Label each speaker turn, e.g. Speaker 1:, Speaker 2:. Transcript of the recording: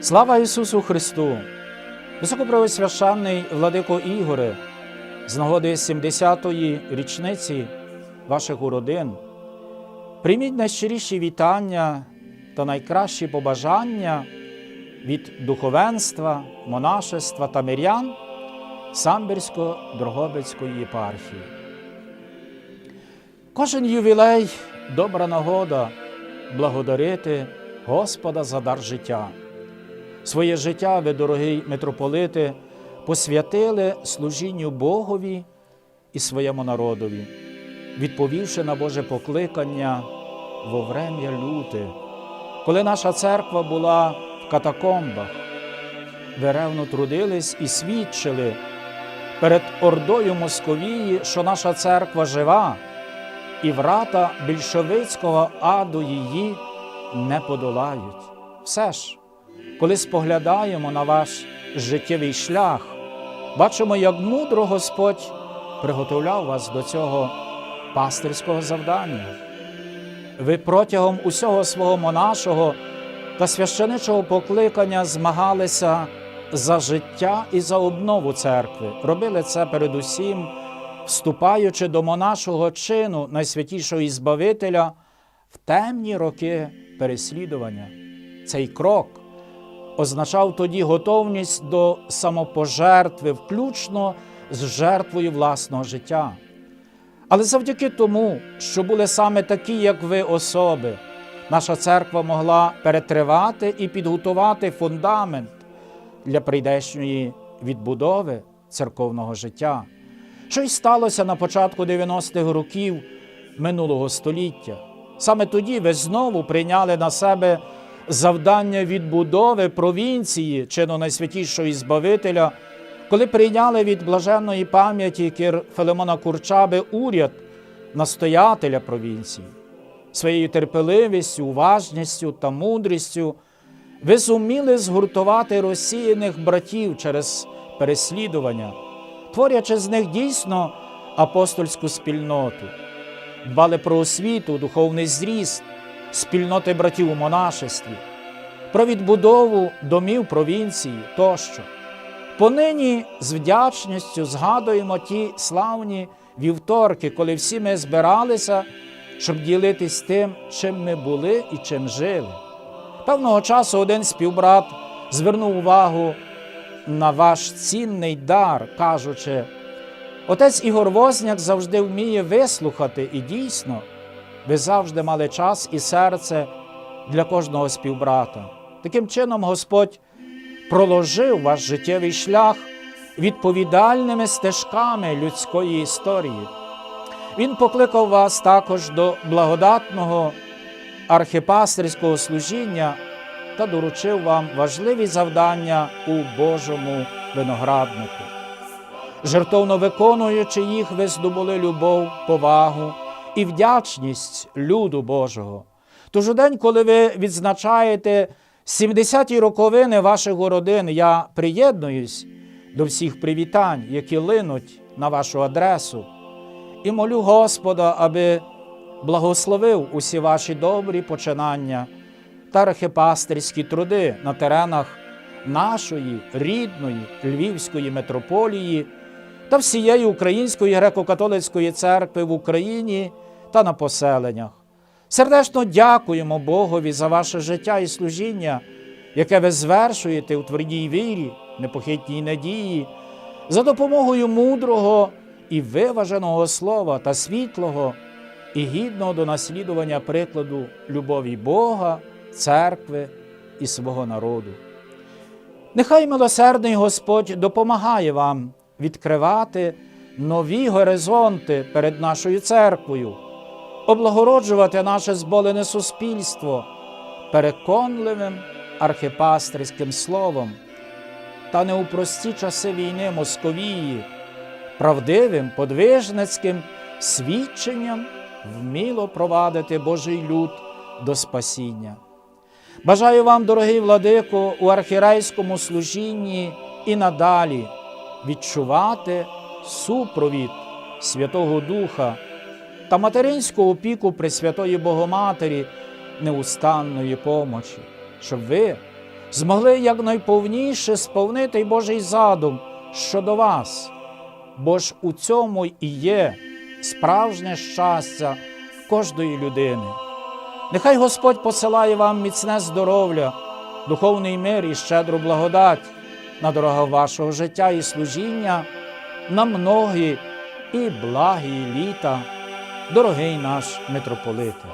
Speaker 1: Слава Ісусу Христу! Високопровосвященний владико Ігоре, з нагоди 70-ї річниці ваших уродин, прийміть найщиріші вітання та найкращі побажання від духовенства, монашества та мирян Самбірсько-Дрогобицької єпархії. Кожен ювілей добра нагода благодарити Господа за дар життя. Своє життя ви, дорогий митрополите, посвятили служінню Богові і своєму народові, відповівши на Боже покликання во врем'я люте, коли наша церква була в катакомбах, ви ревно трудились і свідчили перед ордою Московії, що наша церква жива, і врата більшовицького аду її не подолають. Все ж коли споглядаємо на ваш життєвий шлях, бачимо, як мудро Господь приготовляв вас до цього пастирського завдання. Ви протягом усього свого монашого та священичого покликання змагалися за життя і за обнову церкви. Робили це передусім, вступаючи до монашого чину найсвятішого Ізбавителя в темні роки переслідування. Цей крок означав тоді готовність до самопожертви, включно з жертвою власного життя. Але завдяки тому, що були саме такі, як ви, особи, наша церква могла перетривати і підготувати фундамент для прийдешньої відбудови церковного життя. Що й сталося на початку 90-х років минулого століття. Саме тоді ви знову прийняли на себе завдання відбудови провінції чину найсвятішого Збавителя, коли прийняли від блаженної пам'яті Кір Филимона Курчаби уряд настоятеля провінції, своєю терпеливістю, уважністю та мудрістю, ви зуміли згуртувати розсіяних братів через переслідування, творячи з них дійсно апостольську спільноту, дбали про освіту, духовний зріст спільноти братів у монашестві, про відбудову домів провінції тощо. Понині з вдячністю згадуємо ті славні вівторки, коли всі ми збиралися, щоб ділитись тим, чим ми були і чим жили. Певного часу один співбрат звернув увагу на ваш цінний дар, кажучи, отець Ігор Возняк завжди вміє вислухати і дійсно ви завжди мали час і серце для кожного співбрата. Таким чином, Господь проложив ваш життєвий шлях відповідальними стежками людської історії. Він покликав вас також до благодатного архипастерського служіння та доручив вам важливі завдання у Божому винограднику. Жертовно виконуючи їх, ви здобули любов, повагу і вдячність люду Божого. Тож у день, коли ви відзначаєте 70-ті роковини ваших родин, я приєднуюсь до всіх привітань, які линуть на вашу адресу, і молю Господа, аби благословив усі ваші добрі починання та архипастерські труди на теренах нашої рідної Львівської митрополії та всієї Української греко-католицької церкви в Україні та на поселеннях. Сердечно дякуємо Богові за ваше життя і служіння, яке ви звершуєте у твердій вірі, непохитній надії, за допомогою мудрого і виваженого слова та світлого і гідного до наслідування прикладу любові Бога, церкви і свого народу. Нехай милосердний Господь допомагає вам відкривати нові горизонти перед нашою церквою, облагороджувати наше зболене суспільство переконливим архипастерським словом та не у прості часи війни Московії, правдивим подвижницьким свідченням вміло провадити Божий люд до спасіння. Бажаю вам, дорогий владико, у архірейському служінні і надалі відчувати супровід Святого Духа та материнську опіку Пресвятої Богоматері неустанної помочі, щоб ви змогли якнайповніше сповнити Божий задум щодо вас, бо ж у цьому і є справжнє щастя кожної людини. Нехай Господь посилає вам міцне здоров'я, духовний мир і щедру благодать на дорогах вашого життя і служіння, на многі і благі літа, дорогий наш митрополите.